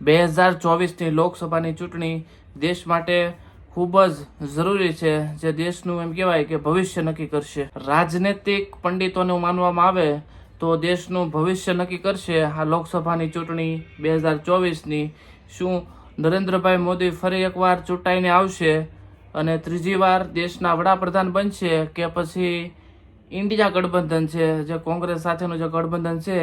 બે હજાર ચોવીસની લોકસભાની ચૂંટણી દેશ માટે ખૂબ જ જરૂરી છે, જે દેશનું એમ કહેવાય કે ભવિષ્ય નક્કી કરશે. રાજનૈતિક પંડિતોનું માનવામાં આવે તો દેશનું ભવિષ્ય નક્કી કરશે આ લોકસભાની ચૂંટણી બે હજાર ચોવીસની. શું નરેન્દ્રભાઈ મોદી ફરી એકવાર ચૂંટાઈને આવશે અને ત્રીજી વાર દેશના વડાપ્રધાન બનશે કે પછી ઇન્ડિયા ગઠબંધન છે? જે કોંગ્રેસ સાથેનું જે ગઠબંધન છે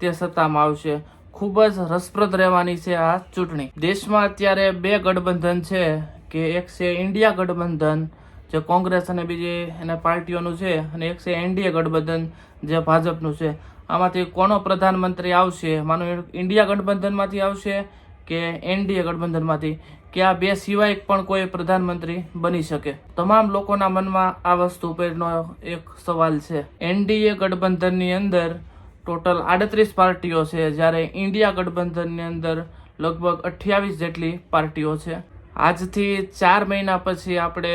તે સત્તામાં આવશે. ખૂબ જ રસપ્રદ રહેવાની છે આ ચૂંટણી. દેશમાં અત્યારે બે ગઠબંધન છે, કે એક છે ઇન્ડિયા ગઠબંધન, જે કોંગ્રેસ અને બીજી એના પાર્ટીઓનું છે, અને એક છે એનડીએ ગઠબંધન, જે ભાજપનું છે. આમાંથી કોનો પ્રધાનમંત્રી આવશે, માનો ઇન્ડિયા ગઠબંધનમાંથી આવશે કે એનડીએ ગઠબંધનમાંથી? કે આ બે સિવાય પણ કોઈ પ્રધાનમંત્રી બની શકે? તમામ લોકોના મનમાં આ વસ્તુ ઉપરનો એક સવાલ છે. એનડીએ ગઠબંધનની અંદર ટોટલ આડત્રીસ પાર્ટીઓ છે, જ્યારે ઇન્ડિયા ગઠબંધનની અંદર લગભગ અઠ્યાવીસ જેટલી પાર્ટીઓ છે. આજથી ચાર મહિના પછી આપણે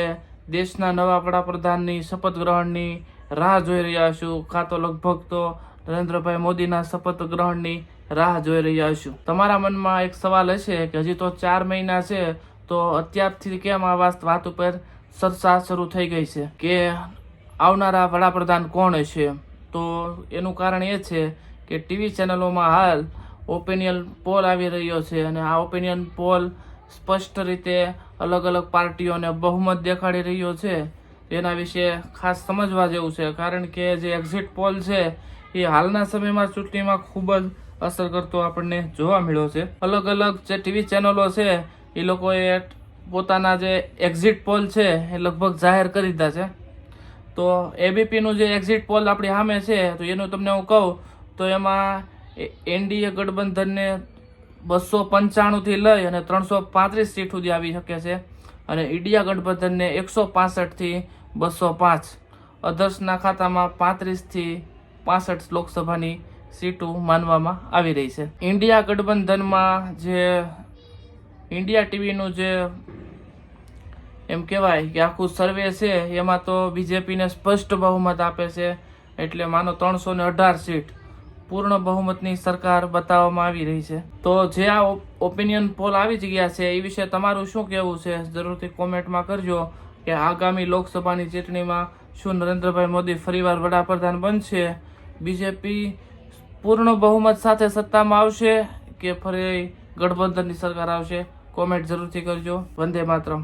દેશના નવા વડાપ્રધાનની શપથ ગ્રહણની રાહ જોઈ રહ્યા છું કાં તો લગભગ તો નરેન્દ્રભાઈ મોદીના શપથ ગ્રહણની રાહ જોઈ રહ્યા છું તમારા મનમાં એક સવાલ હશે કે હજી તો ચાર મહિના છે, તો અત્યારથી કેમ આ વાત ઉપર ચર્ચા શરૂ થઈ ગઈ છે? કે આવનારા વડાપ્રધાન કોણ હશે? તો એનું કારણ એ છે કે ટીવી ચેનલોમાં હાલ ઓપિનિયન પોલ આવી રહ્યો છે અને આ ઓપિનિયન પોલ સ્પષ્ટ રીતે અલગ અલગ પાર્ટીઓને બહુમત દેખાડી રહ્યો છે. એના વિશે ખાસ સમજવા જેવું છે, કારણ કે જે એક્ઝિટ પોલ છે, એ હાલના સમયમાં ચૂંટણીમાં ખૂબ જ અસર કરતો આપણને જોવા મળ્યો છે. અલગ અલગ જે ટીવી ચેનલો છે, એ લોકોએ પોતાના જે એક્ઝિટ પોલ છે, એ લગભગ જાહેર કરી દીધા છે. તો એબીપીનું જે એક્ઝિટ પોલ આપણી સામે છે, તો એનું તમને હું કહું, તો એમાં એનડીએ ગઠબંધનને બસો પંચાણુંથી લઈ અને ત્રણસો પાંત્રીસ સીટ સુધી આવી શકે છે અને ઇન્ડિયા ગઠબંધનને એકસો પાસઠથી બસો પાંચ. અધર્સના ખાતામાં પાંત્રીસથી પાસઠ લોકસભાની સીટો માનવામાં આવી રહી છે. ઇન્ડિયા ગઠબંધનમાં જે ઇન્ડિયા ટીવીનું જે એમ કહેવાય કે આખું સર્વે છે, એમાં તો બીજેપીને સ્પષ્ટ બહુમત આપે છે, એટલે માનો ત્રણસો ને અઢાર સીટ. પૂર્ણ બહુમતની સરકાર બતાવવામાં આવી રહી છે. તો જે આ ઓપિનિયન પોલ આવી જ ગયા છે, એ વિશે તમારું શું કહેવું છે? જરૂરથી કોમેન્ટમાં કરજો કે આગામી લોકસભાની ચૂંટણીમાં શું નરેન્દ્રભાઈ મોદી ફરીવાર વડાપ્રધાન બનશે? બીજેપી પૂર્ણ બહુમત સાથે સત્તામાં આવશે કે ફરી ગઠબંધનની સરકાર આવશે? કોમેન્ટ જરૂરથી કરજો. વંદે માતરમ.